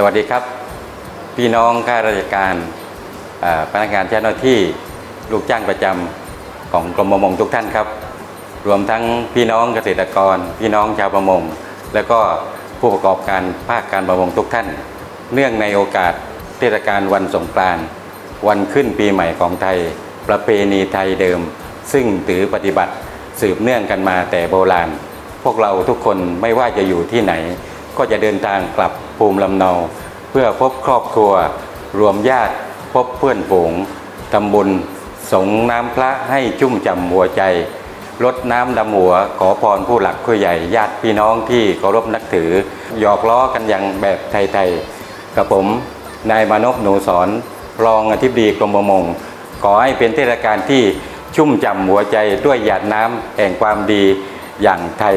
สวัสดีครับ พี่น้องข้าราชการพนักงานเจ้าหน้าที่ลูกจ้างประจำของกรมประมงทุกท่านครับ รวมทั้งพี่น้องเกษตรกร พี่น้องชาวประมง และก็ผู้ประกอบการภาคการประมงทุกท่าน เนื่องในโอกาสเทศกาลวันสงกรานต์วันขึ้นปีใหม่ของไทย ประเพณีไทยเดิม ซึ่งถือปฏิบัติสืบเนื่องกันมาแต่โบราณ พวกเราทุกคนไม่ว่าจะอยู่ที่ไหน ก็จะเดินทางกลับภูมิลำเนา เพื่อพบครอบครัว รวมญาติพบเพื่อนฝูงทำบุญสงน้ำพระให้ชุ่มจำหัวใจรดน้ำดำหัวขอพรผู้หลักผู้ใหญ่ ญาติพี่น้องที่เคารพนับถือ หยอกล้อกันอย่างแบบไทยๆกับผมนายมานพหนูสอน รองอธิบดีกรมประมง ขอให้เป็นเทศกาลที่ชุ่มจำหัวใจด้วยหยาดน้ำแห่งความดีอย่างไทย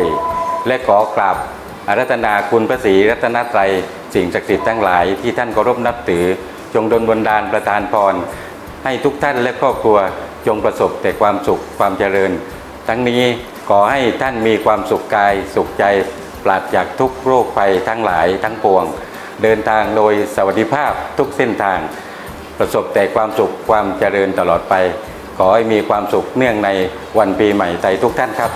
และขอกราบ อารัตนาคุณพระศรีรัตนตรัยสิ่งศักดิ์สิทธิ์ทั้งหลายที่ท่านเคารพนับถือ จงดลบันดาลประทานพร ให้ทุกท่านและครอบครัวจงประสบแต่ความสุขความเจริญ ทั้งนี้ขอให้ท่านมีความสุขกายสุขใจ ปราศจากทุกโรคภัยทั้งหลายทั้งปวง เดินทางโดยสวัสดิภาพทุกเส้นทาง ประสบแต่ความสุขความเจริญตลอดไป ขอให้มีความสุขเนื่องในวันปีใหม่ไทยทุกท่านครับ